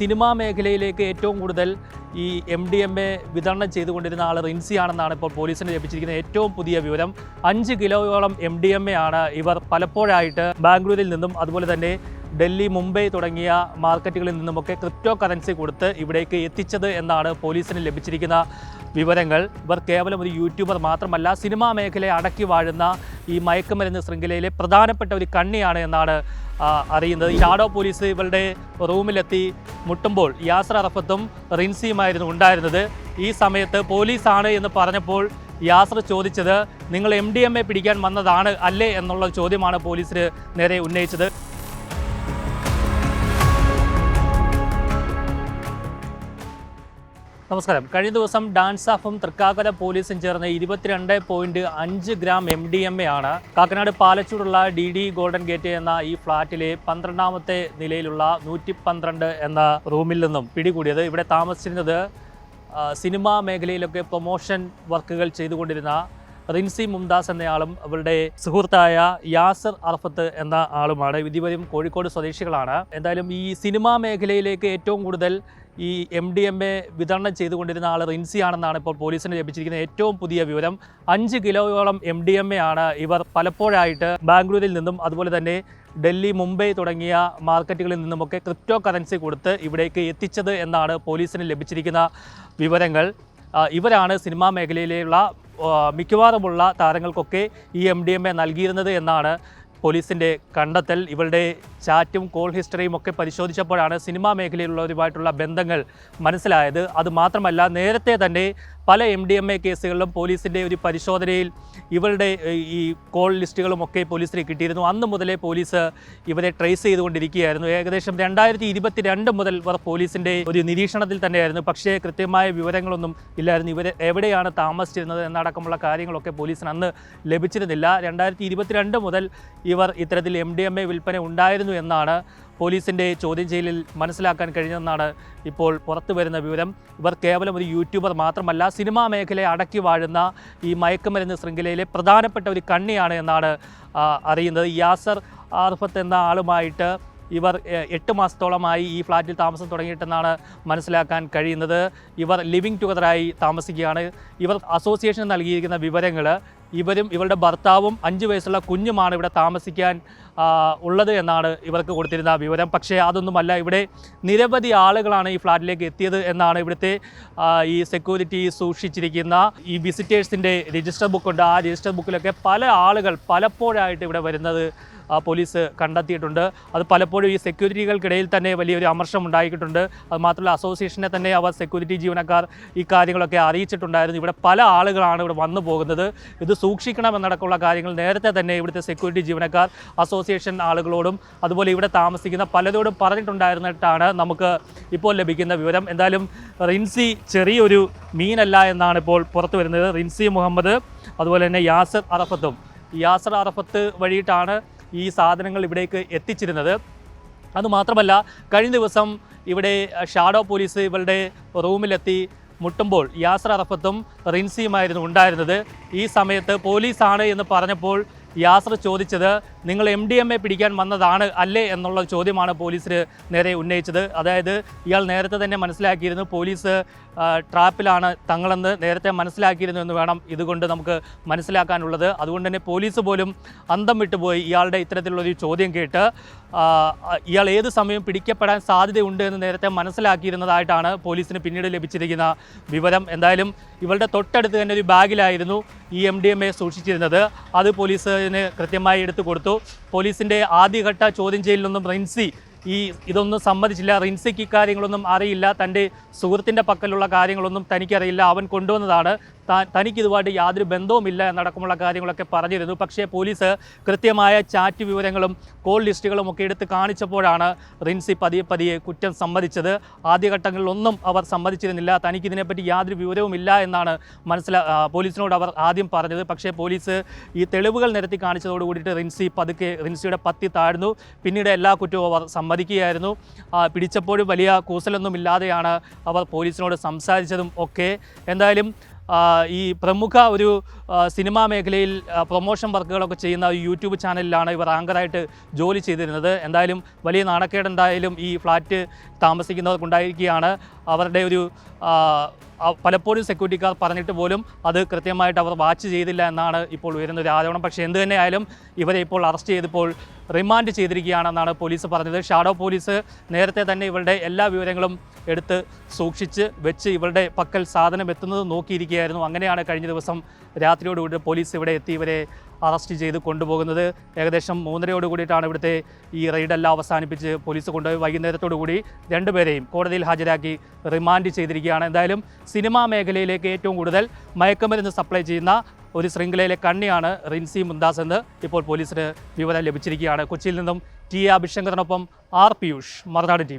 Cinema മേഖലയിലേക്ക് ഏറ്റവും കൂടുതൽ ഈ എം ഡി എം എ വിതരണം ചെയ്തുകൊണ്ടിരുന്ന ആൾ റിൻസിയാണെന്നാണ് ഇപ്പോൾ പോലീസിന് ലഭിച്ചിരിക്കുന്ന ഏറ്റവും പുതിയ വിവരം. അഞ്ച് കിലോയോളം എം ഡി എം എ ആണ് ഇവർ പലപ്പോഴായിട്ട് ബാംഗ്ലൂരിൽ നിന്നും അതുപോലെ തന്നെ ഡൽഹി മുംബൈ തുടങ്ങിയ മാർക്കറ്റുകളിൽ നിന്നുമൊക്കെ ക്രിപ്റ്റോ കറൻസി കൊടുത്ത് ഇവിടേക്ക് എത്തിച്ചത് എന്നാണ് പോലീസിന് ലഭിച്ചിരിക്കുന്ന വിവരങ്ങൾ. ഇവർ കേവലം ഒരു യൂട്യൂബർ മാത്രമല്ല സിനിമാ മേഖലയെ അടക്കി വാഴുന്ന ഈ മയക്കുമരുന്ന് ശൃംഖലയിലെ പ്രധാനപ്പെട്ട ഒരു കണ്ണിയാണ് എന്നാണ് അറിയുന്നത്. ഷാഡോ പോലീസ് ഇവരുടെ റൂമിലെത്തി മുട്ടുമ്പോൾ യാസർ അറഫത്തും റിൻസിയുമായിരുന്നു ഉണ്ടായിരുന്നത്. ഈ സമയത്ത് പോലീസാണ് എന്ന് പറഞ്ഞപ്പോൾ യാസർ ചോദിച്ചത് നിങ്ങൾ എം ഡി എം എ പിടിക്കാൻ വന്നതാണ് അല്ലേ? എന്നുള്ള ചോദ്യമാണ് പോലീസിന് നേരെ ഉന്നയിച്ചത്. നമസ്കാരം. കഴിഞ്ഞ ദിവസം ഡാൻസ് ആഫും തൃക്കാക്കര പോലീസും ചേർന്ന് ഇരുപത്തിരണ്ട് പോയിന്റ് അഞ്ച് gram M D M A ആണ് കാക്കനാട് പാലച്ചൂടുള്ള ഡി ഡി ഗോൾഡൻ ഗേറ്റ് എന്ന ഈ ഫ്ളാറ്റിലെ പന്ത്രണ്ടാമത്തെ നിലയിലുള്ള നൂറ്റി പന്ത്രണ്ട് എന്ന റൂമിൽ നിന്നും പിടികൂടിയത്. ഇവിടെ താമസിച്ചിരുന്നത് സിനിമാ മേഖലയിലൊക്കെ പ്രൊമോഷൻ വർക്കുകൾ ചെയ്തുകൊണ്ടിരുന്ന റിൻസി മുംതാസ് എന്നയാളും അവരുടെ സുഹൃത്തായ യാസർ അർഫത്ത് എന്ന ആളുമാണ്. ഇരുവരും കോഴിക്കോട് സ്വദേശികളാണ്. എന്തായാലും ഈ സിനിമാ മേഖലയിലേക്ക് ഏറ്റവും കൂടുതൽ ഈ എം ഡി എം എ വിതരണം ചെയ്തുകൊണ്ടിരുന്ന ആൾ റിൻസി ആണെന്നാണ് ഇപ്പോൾ പോലീസിന് ലഭിച്ചിരിക്കുന്ന ഏറ്റവും പുതിയ വിവരം. അഞ്ച് കിലോയോളം എം ഡി എം എ ആണ് ഇവർ പലപ്പോഴായിട്ട് ബാംഗ്ലൂരിൽ നിന്നും അതുപോലെ തന്നെ ഡൽഹി മുംബൈ തുടങ്ങിയ മാർക്കറ്റുകളിൽ നിന്നുമൊക്കെ ക്രിപ്റ്റോ കറൻസി കൊടുത്ത് ഇവിടേക്ക് എത്തിച്ചത് എന്നാണ് പോലീസിന് ലഭിച്ചിരിക്കുന്ന വിവരങ്ങൾ. ഇവരാണ് സിനിമാ മേഖലയിലുള്ള മിക്കവാറുമുള്ള താരങ്ങൾക്കൊക്കെ ഈ എം ഡി എം എ നൽകിയിരുന്നത് എന്നാണ് പോലീസിന്റെ കണ്ടെത്തൽ ഇവളുടെ ചാറ്റും കോൾ ഹിസ്റ്ററിയും ഒക്കെ പരിശോധിച്ചപ്പോഴാണ് സിനിമാ മേഖലയിലുള്ളവരുമായിട്ടുള്ള ബന്ധങ്ങൾ മനസ്സിലായത്. അതുമാത്രമല്ല നേരത്തെ തന്നെ പല എം ഡി എം എ കേസുകളിലും പോലീസിന്റെ ഒരു പരിശോധനയിൽ ഇവരുടെ ഈ കോൾ ലിസ്റ്റുകളും ഒക്കെ പോലീസിന് കിട്ടിയിരുന്നു. അന്ന് മുതലേ പോലീസ് ഇവരെ ട്രേസ് ചെയ്തുകൊണ്ടിരിക്കുകയായിരുന്നു. ഏകദേശം രണ്ടായിരത്തി ഇരുപത്തി രണ്ട് മുതൽ ഇവർ പോലീസിന്റെ ഒരു നിരീക്ഷണത്തിൽ തന്നെയായിരുന്നു. പക്ഷേ കൃത്യമായ വിവരങ്ങളൊന്നും ഇല്ലായിരുന്നു. ഇവർ എവിടെയാണ് താമസിച്ചിരുന്നത് എന്നടക്കമുള്ള കാര്യങ്ങളൊക്കെ പോലീസിന് അന്ന് ലഭിച്ചിരുന്നില്ല. രണ്ടായിരത്തി ഇരുപത്തിരണ്ട് മുതൽ ഇവർ ഇത്തരത്തിൽ എം ഡി എം എ വിൽപ്പന ഉണ്ടായിരുന്നു എന്നാണ് പോലീസിന്റെ ചോദ്യം ചെയ്യലിൽ മനസ്സിലാക്കാൻ കഴിഞ്ഞതെന്നാണ് ഇപ്പോൾ പുറത്തു വരുന്ന വിവരം. ഇവർ കേവലം ഒരു യൂട്യൂബർ മാത്രമല്ല സിനിമാ മേഖലയെ അടക്കി വാഴുന്ന ഈ മയക്കുമരുന്ന് ശൃംഖലയിലെ പ്രധാനപ്പെട്ട ഒരു കണ്ണിയാണ് എന്നാണ് അറിയുന്നത്. യാസർ ആർഫത്ത് എന്ന ആളുമായിട്ട് ഇവർ എട്ട് മാസത്തോളമായി ഈ ഫ്ലാറ്റിൽ താമസം തുടങ്ങിയിട്ടെന്നാണ് മനസ്സിലാക്കാൻ കഴിയുന്നത്. ഇവർ ലിവിങ് ടുഗദറായി താമസിക്കുകയാണ്. ഇവർ അസോസിയേഷൻ നൽകിയിരിക്കുന്ന വിവരങ്ങൾ ഇവരും ഇവരുടെ ഭർത്താവും അഞ്ച് വയസ്സുള്ള കുഞ്ഞുമാണ് ഇവിടെ താമസിക്കാൻ ഉള്ളത് എന്നാണ് ഇവർക്ക് കൊടുത്തിരുന്ന വിവരം. പക്ഷേ അതൊന്നുമല്ല ഇവിടെ നിരവധി ആളുകളാണ് ഈ ഫ്ലാറ്റിലേക്ക് എത്തിയത് എന്നാണ് ഇവിടുത്തെ ഈ സെക്യൂരിറ്റി സൂക്ഷിച്ചിരിക്കുന്ന ഈ വിസിറ്റേഴ്സിന്റെ രജിസ്റ്റർ ബുക്കുണ്ട്. ആ രജിസ്റ്റർ ബുക്കിലൊക്കെ പല ആളുകൾ പലപ്പോഴായിട്ട് ഇവിടെ വരുന്നത് പോലീസ് കണ്ടെത്തിയിട്ടുണ്ട്. അത് പലപ്പോഴും ഈ സെക്യൂരിറ്റികൾക്കിടയിൽ തന്നെ വലിയൊരു അമർഷം ഉണ്ടായിട്ടുണ്ട് അത് മാത്രമല്ല അസോസിയേഷനെ തന്നെ അവർ സെക്യൂരിറ്റി ജീവനക്കാർ ഈ കാര്യങ്ങളൊക്കെ അറിയിച്ചിട്ടുണ്ടായിരുന്നു. ഇവിടെ പല ആളുകളാണ് ഇവിടെ വന്നു പോകുന്നത്. ഇത് സൂക്ഷിക്കണമെന്നടക്കമുള്ള കാര്യങ്ങൾ നേരത്തെ തന്നെ ഇവിടുത്തെ സെക്യൂരിറ്റി ജീവനക്കാർ അസോസിയേഷൻ ആളുകളോടും അതുപോലെ ഇവിടെ താമസിക്കുന്ന പലരോടും പറഞ്ഞിട്ടുണ്ടായിരുന്നിട്ടാണ് നമുക്ക് ഇപ്പോൾ ലഭിക്കുന്ന വിവരം. എന്തായാലും റിൻസി ചെറിയൊരു മീനല്ല എന്നാണ് ഇപ്പോൾ പുറത്തു വരുന്നത്. റിൻസി മുഹമ്മദ് അതുപോലെ തന്നെ യാസർ അറഫത്തും. യാസർ അറഫത്ത് വഴിയിട്ടാണ് ഈ സാധനങ്ങൾ ഇവിടേക്ക് എത്തിച്ചിരുന്നത്. അതുമാത്രമല്ല കഴിഞ്ഞ ദിവസം ഇവിടെ ഷാഡോ പോലീസ് ഇവരുടെ റൂമിലെത്തി മുട്ടുമ്പോൾ യാസർ അറഫത്തും റിൻസിയുമായിരുന്നു ഉണ്ടായിരുന്നത്. ഈ സമയത്ത് പോലീസാണ് എന്ന് പറഞ്ഞപ്പോൾ യാസർ ചോദിച്ചത് നിങ്ങൾ എം ഡി എം എ പിടിക്കാൻ വന്നതാണ് അല്ലേ? എന്നുള്ള ചോദ്യമാണ് പോലീസിന് നേരെ ഉന്നയിച്ചത്. അതായത് ഇയാൾ നേരത്തെ തന്നെ മനസ്സിലാക്കിയിരുന്നു പോലീസ് ട്രാപ്പിലാണ് തങ്ങളെന്ന് നേരത്തെ മനസ്സിലാക്കിയിരുന്നു എന്ന് വേണം ഇതുകൊണ്ട് നമുക്ക് മനസ്സിലാക്കാനുള്ളത്. അതുകൊണ്ട് തന്നെ പോലീസ് പോലും അന്തം വിട്ടുപോയി ഇയാളുടെ ഇത്തരത്തിലുള്ളൊരു ചോദ്യം കേട്ട്. ഇയാൾ ഏത് സമയം പിടിക്കപ്പെടാൻ സാധ്യതയുണ്ട് എന്ന് നേരത്തെ മനസ്സിലാക്കിയിരുന്നതായിട്ടാണ് പോലീസിന് പിന്നീട് ലഭിച്ചിരിക്കുന്ന വിവരം. എന്തായാലും ഇവളുടെ തൊട്ടടുത്ത് തന്നെ ഒരു ബാഗിലായിരുന്നു ഈ എം ഡി എം എ സൂക്ഷിച്ചിരുന്നത്. അത് പോലീസിന് കൃത്യമായി എടുത്തു കൊടുത്തു. പോലീസിന്റെ ആദ്യഘട്ട ചോദ്യം ചെയ്യലിൽ നിന്നും റിൻസി ഈ ഇതൊന്നും സമ്മതിച്ചില്ല. റിൻസിക്ക് ഇക്കാര്യങ്ങളൊന്നും അറിയില്ല. തന്റെ സുഹൃത്തിന്റെ പക്കലുള്ള കാര്യങ്ങളൊന്നും തനിക്കറിയില്ല. അവൻ കൊണ്ടുവന്നതാണ്. തനിക്കിതുമായിട്ട് യാതൊരു ബന്ധവുമില്ല എന്നടക്കമുള്ള കാര്യങ്ങളൊക്കെ പറഞ്ഞിരുന്നു. പക്ഷേ പോലീസ് കൃത്യമായ ചാറ്റ് വിവരങ്ങളും കോൾ ലിസ്റ്റുകളും ഒക്കെ എടുത്ത് കാണിച്ചപ്പോഴാണ് റിൻസി പതിയെ പതിയെ കുറ്റം സമ്മതിച്ചത്. ആദ്യഘട്ടങ്ങളിലൊന്നും അവർ സമ്മതിച്ചിരുന്നില്ല. തനിക്കിതിനെപ്പറ്റി യാതൊരു യാതൊരു വിവരവുമില്ല എന്നാണ് മനസ്സിലാ പോലീസിനോട് അവർ ആദ്യം പറഞ്ഞത്. പക്ഷേ പോലീസ് ഈ തെളിവുകൾ നിരത്തി കാണിച്ചതോടുകൂടിയിട്ട് റിൻസി പതുക്കെ റിൻസിയുടെ പത്തി താഴ്ന്നു. പിന്നീട് എല്ലാ കുറ്റവും അവർ സമ്മതിക്കുകയായിരുന്നു. പിടിച്ചപ്പോഴും വലിയ കൂസലൊന്നും ഇല്ലാതെയാണ് അവർ പോലീസിനോട് സംസാരിച്ചതും ഒക്കെ. എന്തായാലും ഈ പ്രമുഖ ഒരു സിനിമാ മേഖലയിൽ പ്രൊമോഷൻ വർക്കുകളൊക്കെ ചെയ്യുന്ന ഒരു യൂട്യൂബ് ചാനലിലാണ് ഇവർ ആങ്കറായിട്ട് ജോലി ചെയ്തിരുന്നത്. എന്തായാലും വലിയ നാണക്കേട് എന്തായാലും ഈ ഫ്ലാറ്റ് താമസിക്കുന്നവർക്കുണ്ടായിരിക്കുകയാണ്. അവരുടെ ഒരു പലപ്പോഴും സെക്യൂരിറ്റിക്കാർ പറഞ്ഞിട്ട് പോലും അത് കൃത്യമായിട്ട് അവർ വാച്ച് ചെയ്തില്ല എന്നാണ് ഇപ്പോൾ ഉയരുന്ന ഒരു ആരോപണം. പക്ഷേ എന്ത് തന്നെയായാലും ഇവരെ ഇപ്പോൾ അറസ്റ്റ് ചെയ്തപ്പോൾ റിമാൻഡ് ചെയ്തിരിക്കുകയാണെന്നാണ് പോലീസ് പറഞ്ഞത്. ഷാഡോ പോലീസ് നേരത്തെ തന്നെ ഇവരുടെ എല്ലാ വിവരങ്ങളും എടുത്ത് സൂക്ഷിച്ച് വെച്ച് ഇവരുടെ പക്കൽ സാധനം എത്തുന്നത് നോക്കിയിരിക്കുകയായിരുന്നു. അങ്ങനെയാണ് കഴിഞ്ഞ ദിവസം രാത്രിയോടുകൂടി പോലീസ് ഇവിടെ എത്തി ഇവരെ അറസ്റ്റ് ചെയ്ത് കൊണ്ടുപോകുന്നത്. ഏകദേശം മൂന്നരയോട് കൂടിയിട്ടാണ് ഇവിടുത്തെ ഈ റെയ്ഡെല്ലാം അവസാനിപ്പിച്ച് പോലീസ് കൊണ്ടുപോയി. വൈകുന്നേരത്തോടു കൂടി രണ്ടുപേരെയും കോടതിയിൽ ഹാജരാക്കി റിമാൻഡ് ചെയ്തിരിക്കുകയാണ്. എന്തായാലും സിനിമാ മേഖലയിലേക്ക് ഏറ്റവും കൂടുതൽ മയക്കുമരുന്ന് സപ്ലൈ ചെയ്യുന്ന ഒരു ശൃംഖലയിലെ കണ്ണിയാണ് റിൻസി മുന്താസ് എന്ന് ഇപ്പോൾ പോലീസിന് വിവരം ലഭിച്ചിരിക്കുകയാണ്. കൊച്ചിയിൽ നിന്നും ടി എ അഭിഷങ്കറിനൊപ്പം ആർ പിയൂഷ് മറുനാട് ടി